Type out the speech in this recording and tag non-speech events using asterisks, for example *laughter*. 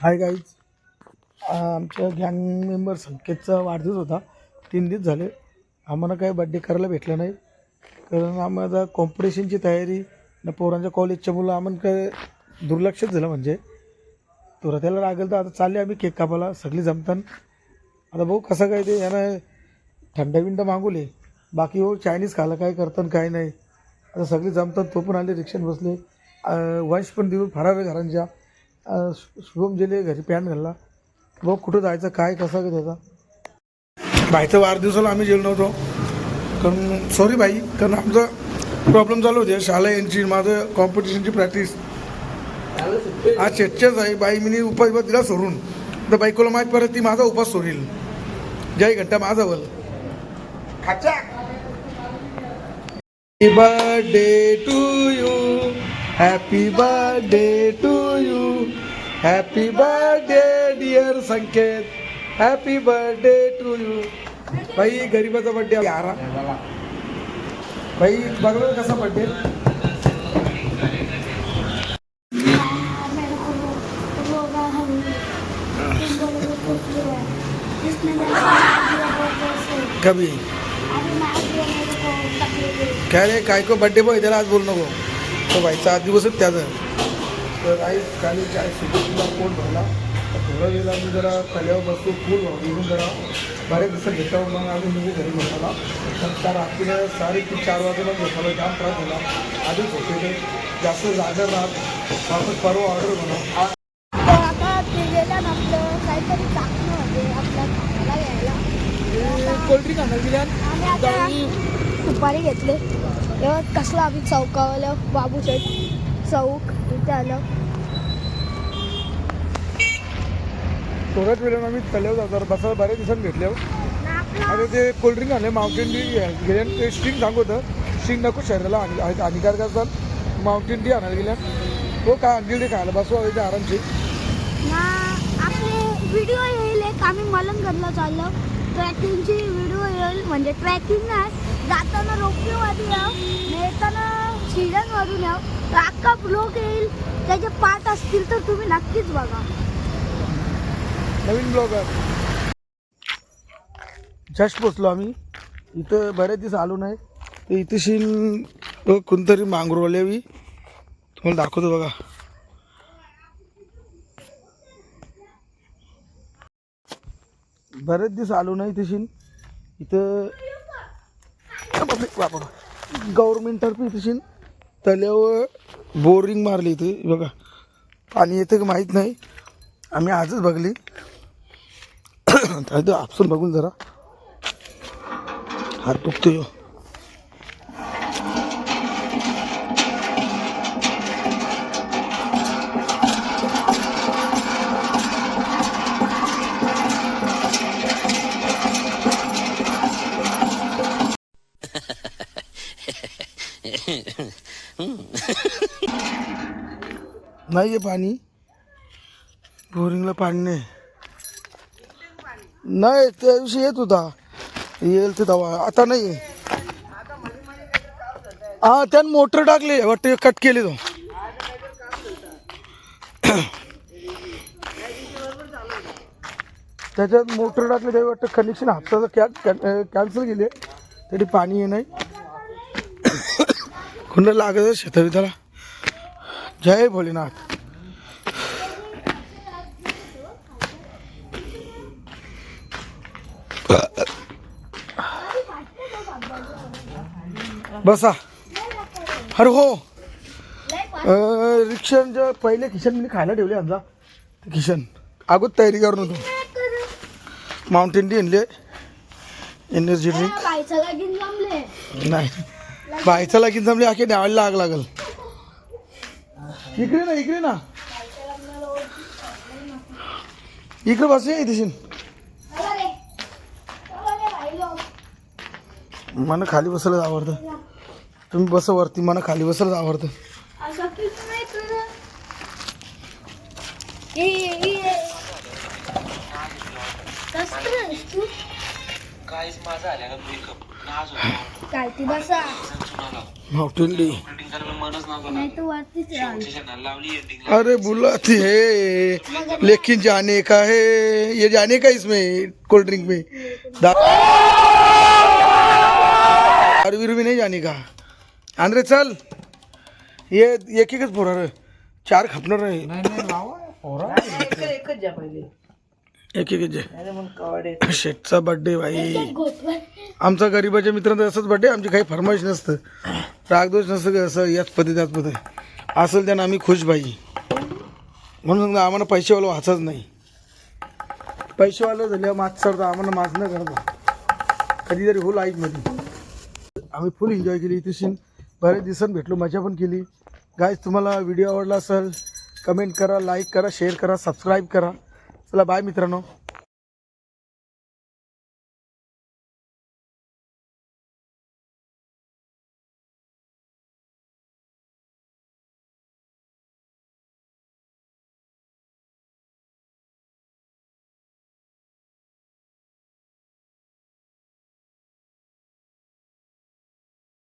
Hi guys आमच्या गँग member संकेतचा वाढदिवस होता. तीन दिवस झाले. आम्हाला काही बड्डे करायला भेटलं नाही. कारण आम्हाला कॉम्पिटिशनची तयारी न पोरांच्या कॉलेजच्या मुलं आम्हाला काय दुर्लक्षच झालं म्हणजे. तुला त्याला लागेल तर आता चालले आम्ही केक कापायला. सगळी जमतान आता भाऊ कसं काय ते यानं थंड विंड मागवले. बाकी हो चायनीज खायला काय करतात काय नाही. आता सगळी जमतात. तो पण आले रिक्षात बसले. वंश पण देऊन फरार आहे घरांच्या. शुभम दिले घरी पॅन्ट घालला. बघ कुठं जायचं? काय कसं काय त्याचा? भाईचं वाढदिवसाला आम्ही गेलो नव्हतो. कारण सॉरी भाई कारण आमचा प्रॉब्लेम चालू होते. शाळा यांची माझं कॉम्पिटिशनची प्रॅक्टिस आज शेटच्याच आहे. बाई मी उपास बिपास दिला सोडून. तर बायकोला माहीत पडत ती माझा उपास सोडील. जय घंटा माझा वल happy birthday to you happy birthday to you happy birthday dear Sanket happy birthday to you बाई गरीबाचा बर्थडे यारा बाई बघा कसा से कभी काय रे काय को बड्डे बॉय त्याला आज बोलू नको. तो बाईचा आज दिवसच त्याचं. तर आई काली चाय सुद्धा कोण भरला तर थोडा वेळ आम्ही जरा कल्यावर बसतो फुल घेऊन जरा बरेच दिवस घेतल्यावर मग आम्ही निघू घरी बसायला तर त्या रात्रीला साडेतीन चार वाजेला झोपायला जाम त्रास झाला. आधीच झोपेले जास्त जागर राहत. वापस परवा ऑर्डर तर होते घ्यायला कोल्ड्रिंक आणा दिल्या दुपारी घेतले. तेव्हा कसलं आम्ही चौकावाला? बाबू शेठ चौक इथे आलं. थोड्याच वेळानं आम्ही तल्यावर जातो बसायला बऱ्याच दिवसांनी भेटले आणि आणि ते कोल्ड्रिंक आणले माउंटेन डी गेल्या ते स्ट्रिंग सांगत होतं. स्ट्रिंग नको शरीराला हानी- हानिकारक असतात माउंटेन डी आणायला गेल्या तो काय आणली ते खायला? बसू ते आरामशी ना आपले व्हिडिओ येईल एक. आम्ही मलंगरला चाललो. ट्रॅकिंगची व्हिडिओ येईल. म्हणजे ट्रॅकिंग नाही. जाताना रोपवेमध्ये याव येताना शिड्यांवरून याव तर अख्खा ब्लॉग येईल. त्याचे पार्ट असतील तर तुम्ही नक्कीच बघा. नवीन ब्लॉगर जस्ट पोचलो आम्ही. इथं बरेच दिवस आलो नाही. तर इथेशीन कोणतरी मांगरोल्यावी तुम्हाला दाखवतो बघा. बरेच दिवस आलो नाही इथेशीन इथं आपली वापर गव्हर्मेंटतर्फे इथे शीन तल्यावर बोरिंग मारली इथे बघा. पाणी येतं का माहीत नाही. आम्ही आजच बघली. *coughs* तर आपसून बघून जरा. हात दुखतोय. नाही आहे पाणी. बोरिंगला पाणी नाही. नाही त्या दिवशी येत होता. येईल ते दवा. आता नाही आहे हा त्यानं मोटर टाकली. वाटतं कट केली तो. त्याच्यात मोटर टाकले त्यावेळी वाटतं कनेक्शन हप्ताचं कॅ कॅन्सल केले तरी पाणी ये नाही. कोणाला लागत शेतावी जय भोलेनाथ। बसा। अरे हो। अं, रिक्षांच्या पहिले किशन मी खायला ठेवले आमचा किशन अगोदर तयारी करून होतो. माउंटेन डी आणले एनर्जी ड्रिंक नाही. बायचा लागीन जमली आखे डावायला आग लागल. इकडे ना इकडे ना. इकडे बसूया इथे मला खाली बसायला आवडतं तुम्ही बस वरती मला खाली बसायला आवडतं असं नाही तू काहीच माझा आल्या ती बसा. नाही तर वरतीच राहिली अरे बुलाती है. लेकिन जाने का है. ये जाने का इसमें कोल्ड ड्रिंक में. बिरू भी नहीं जाने का. आंद्रे चल. ये एक एकच पोरा रे. चार खपणार रे. एक एक जे. शेटचा बर्थडे भाई. आमचा गरीबाच्या मित्रांचा असंच बर्थडे आमची काही फरमाईश नसतं. रागदोष नसतं की असं याच पद्धती त्याच पद्धती असेल त्यानं आम्ही खुश बाई म्हणून सांगतो आम्हाला पैसेवाला वाचाच नाही. पैसेवालं झाल्यावर मात सर तर आम्हाला माच न करता कधीतरी हो लाईफमध्ये आम्ही फुल एन्जॉय केली. इथे सीन बरेच दिवसांनी भेटलो मजा पण केली. गाईज तुम्हाला व्हिडिओ आवडला असेल कमेंट करा लाईक करा शेअर करा सबस्क्राईब करा. चला बाय मित्रांनो.